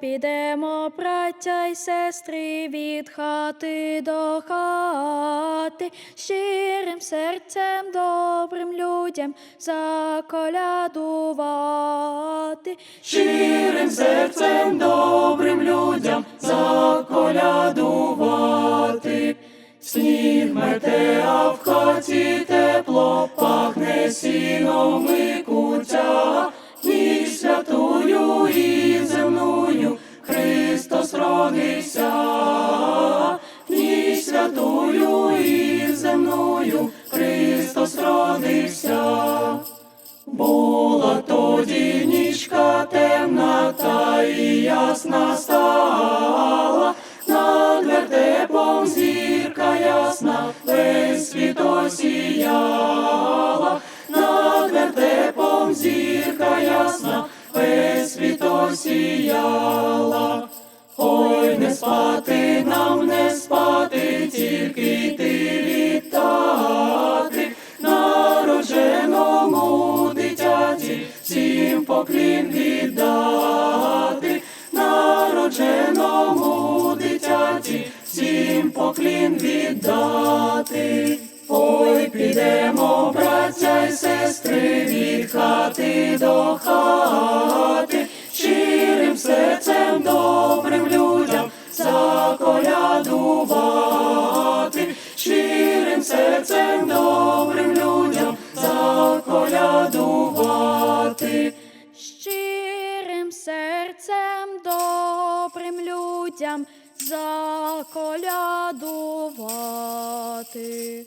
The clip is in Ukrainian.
підемо, браття й сестри, від хати до хати, щирим серцем добрим людям заколядувати. щирим серцем добрим людям заколядувати. Сніг мете, а в хаті тепло, пахне сіном і Була тоді нічка темна, та і ясна стала, над вертепом зірка ясна, весь світ осіяла, над вертепом зірка ясна, весь світ осіяла. Поклін віддати, народженому дитяті, всім поклін віддати. Ой, підемо, браття й сестри, від хати до хати, добрим людям заколядувати.